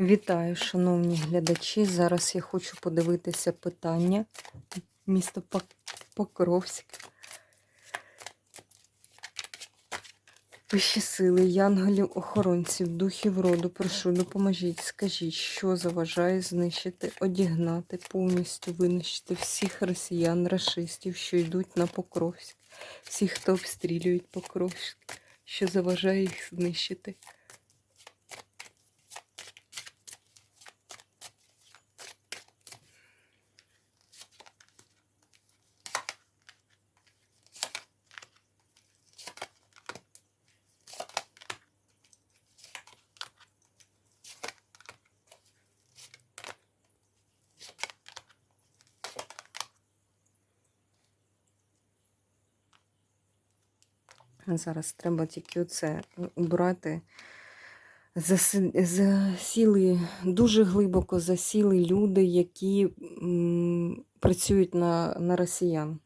Вітаю, шановні глядачі. Зараз я хочу подивитися питання міста Пок- Покровськ. Вищі сили, янголів, охоронців, духів роду, прошу, допоможіть, скажіть, що заважає знищити, одігнати, повністю винищити всіх росіян, рашистів, що йдуть на Покровськ, всіх, хто обстрілюють Покровськ, що заважає їх знищити. Зараз треба тільки оце убрати. Засіли, дуже глибоко засіли люди, які працюють на, на росіян.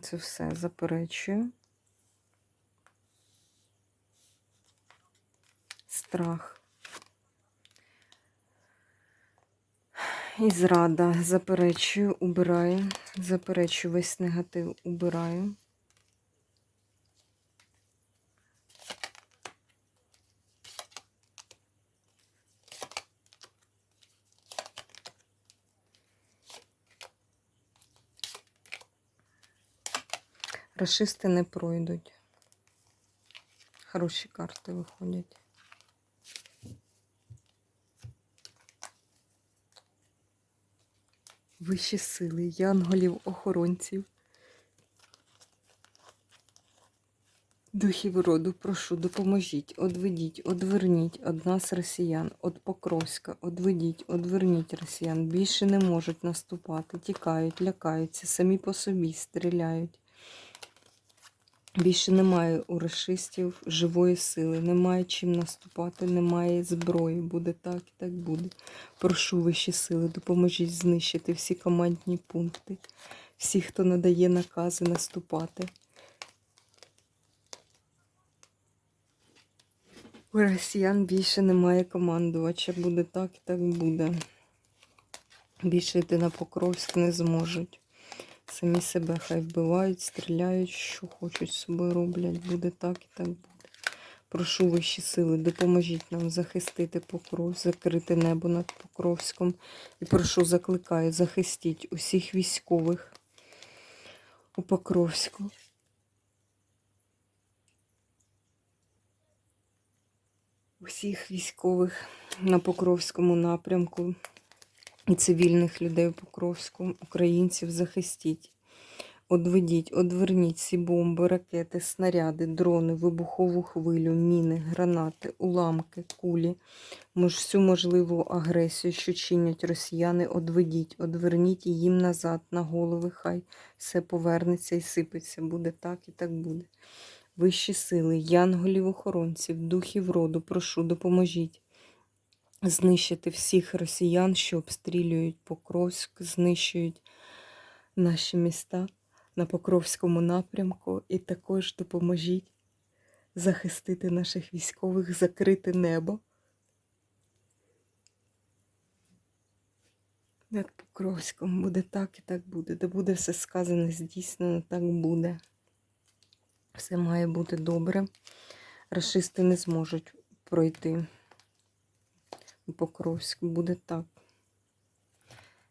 Це все заперечую. Страх. І зрада. Заперечую, убираю. Заперечую весь негатив, убираю. Рашисти не пройдуть. Хороші карти виходять. Вищі сили, янголів, охоронців. Духів роду, прошу, допоможіть, одведіть, одверніть од нас росіян, од Покровська, одведіть, одверніть росіян. Більше не можуть наступати, тікають, лякаються, самі по собі стріляють. Більше немає у расистів живої сили, немає чим наступати, немає зброї. Буде так і так буде. Прошу вищі сили, допоможіть знищити всі командні пункти, всі, хто надає накази наступати. У росіян більше немає командувача. Буде так і так буде. Більше йти на Покровськ не зможуть. Самі себе хай вбивають, стріляють, що хочуть з собою роблять. Буде так і так буде. Прошу вищі сили, допоможіть нам захистити Покров, закрити небо над Покровськом. І прошу, закликаю, захистіть усіх військових у Покровську. Усіх військових на Покровському напрямку і цивільних людей у Покровську, українців захистіть. Одведіть, одверніть ці бомби, ракети, снаряди, дрони, вибухову хвилю, міни, гранати, уламки, кулі, мож всю можливу агресію, що чинять росіяни, одведіть, одверніть їм назад на голови, хай все повернеться і сипеться. Буде так і так буде. Вищі сили, янголів охоронців, духів роду, прошу, допоможіть знищити всіх росіян, що обстрілюють Покровськ, знищують наші міста на Покровському напрямку, і також допоможіть захистити наших військових, закрити небо. Над Покровськом буде так і так буде. Де буде все сказане, здійснено, так буде. Все має бути добре. Рашисти не зможуть пройти. Покровськ буде так.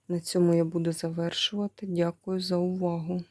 На цьому я буду завершувати. Дякую за увагу.